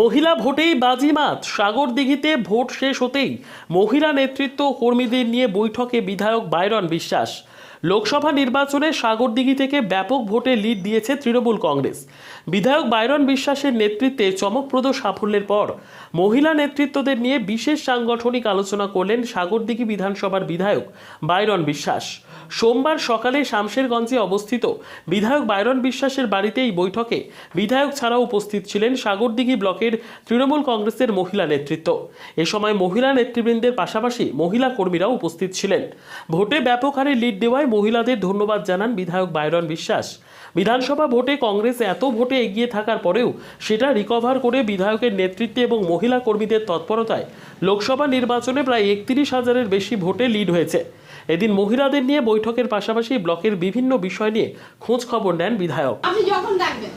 মহিলা ভোটেই বাজিমাত। সাগরদিঘিতে ভোট শেষ হতেই মহিলা নেতৃত্ব কর্মীদের নিয়ে বৈঠকে বিধায়ক বাইরন বিশ্বাস। লোকসভা নির্বাচনে সাগরদিঘি থেকে ব্যাপক ভোটে লিড দিয়েছে তৃণমূল কংগ্রেস। বিধায়ক বাইরন বিশ্বাসের নেতৃত্বে চমকপ্রদ সাফল্যের পর মহিলা নেতৃত্বদের নিয়ে বিশেষ সাংগঠনিক আলোচনা করলেন সাগরদিঘি বিধানসভার বিধায়ক বাইরন বিশ্বাস। সোমবার সকালে শামশেরগঞ্জে অবস্থিত বিধায়ক বাইরন বিশ্বাসের বাড়িতে এই বৈঠকে বিধায়ক ছাড়াও উপস্থিত ছিলেন সাগরদিঘি ব্লকের তৃণমূল কংগ্রেসের মহিলা নেতৃত্ব। এ সময় মহিলা নেতৃবৃন্দের পাশাপাশি মহিলা কর্মীরাও উপস্থিত ছিলেন। ভোটে ব্যাপক হারে লিড দেওয়ায় মহিলাদের ধন্যবাদ জানান বিধায়ক বাইরন বিশ্বাস। বিধানসভা ভোটে কংগ্রেস এত ভোটে এগিয়ে থাকার পরেও সেটা রিকভার করে বিধায়কের নেতৃত্বে এবং মহিলা কর্মীদের তৎপরতায় লোকসভা নির্বাচনে প্রায় একত্রিশ হাজারের বেশি ভোটে লিড হয়েছে। এদিন মহিলাদের নিয়ে বৈঠকের পাশাপাশি ব্লকের বিভিন্ন বিষয় নিয়ে খোঁজ খবর নেন বিধায়ক। আপনি যখন ডাকবেন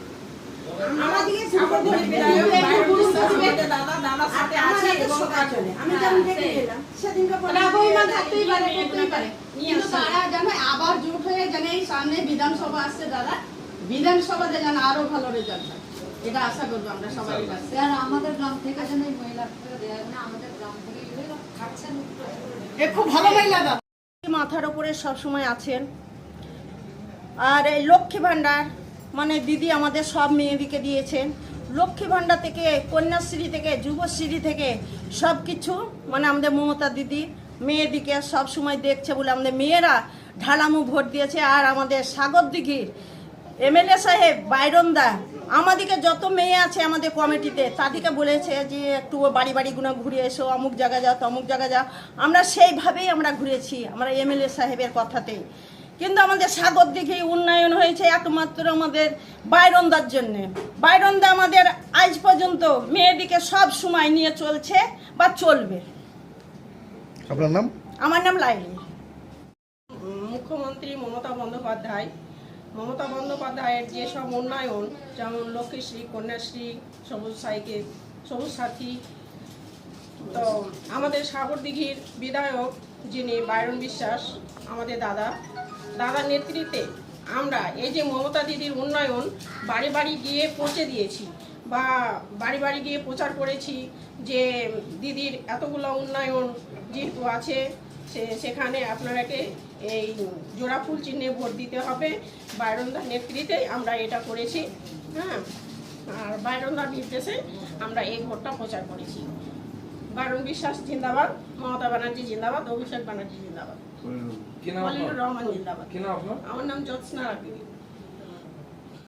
আবার জোট হয়ে যেন এই সামনে বিধানসভা আসছে দাদা বিধানসভাতে যেন আরও ভালো রেজাল্ট এটা আশা করব আমরা সবাই কাছে আর আমাদের গ্রাম থেকে যেন এই মহিলাকে দেওয়া না আমাদের গ্রাম থেকে এগুলো খাচ্ছেন। এ খুব ভালো মহিলা দাদা। মাথার উপরে সবসময় আছেন। আর এই লক্ষ্মী ভাণ্ডার মানে দিদি আমাদের সব মেয়েদিকে দিয়েছেন। লক্ষ্মী ভাণ্ডার থেকে, কন্যাশ্রী থেকে, যুবশ্রী থেকে সব কিছু মানে আমাদের মমতা দিদি মেয়েদিকে সব সময় দেখছে বলে আমাদের মেয়েরা ঢালামু ভোট দিয়েছে। আর আমাদের সাগর দিঘির এমএলএ সাহেব বাইরন্দা আমাদেরকে যত মেয়ে আছে আমাদের কমিটিতে তাদেরকে বলেছে যে একটু বাড়ি বাড়িগুলো ঘুরে এসো অমুক জায়গা যাও তমুক জায়গা যাও। আমরা সেইভাবেই আমরা ঘুরেছি আমরা এমএলএ সাহেবের কথাতেই। কিন্তু আমাদের সাগর দিঘি উন্নয়ন হয়েছে একমাত্র আমাদের বাইরন্দার জন্য। বাইরন্দা আমাদের আজ পর্যন্ত মেয়েদিকে সব সময় নিয়ে চলছে বা চলবে। আপনার নাম? আমার নাম লাইলি। মুখ্যমন্ত্রী মমতা বন্দ্যোপাধ্যায় মমতা বন্দ্যোপাধ্যায়ের যেসব উন্নয়ন, যেমন লক্ষ্মীশ্রী কন্যাশ্রী সবুজ সাইকেল সবুজ সাথী, তো আমাদের সাগরদিঘির বিধায়ক যিনি বাইরন বিশ্বাস, আমাদের দাদা, দাদার নেতৃত্বে আমরা এই যে মমতা দিদির উন্নয়ন বাড়ি বাড়ি গিয়ে পৌঁছে দিয়েছি বা বাড়ি বাড়ি গিয়ে প্রচার করেছি যে দিদির এতগুলো উন্নয়ন যেহেতু আছে সেখানে আপনারাকে এই জোড়া ফুল চিহ্নে ভোট দিতে হবে। বাইরন্দার নেতৃত্বে আমরা এটা করেছি হ্যাঁ? আর বাইরন্দার নির্দেশে আমরা এই ভোটটা প্রচার করেছি। বারণ বিশ্বাস জিন্দাবাদ মমতা ব্যানার্জি জিন্দাবাদ অভিষেক ব্যানার্জি জিন্দাবাদ। রহমান জিন্দাবাদ। আমার নাম জ্যোৎস্না রাখি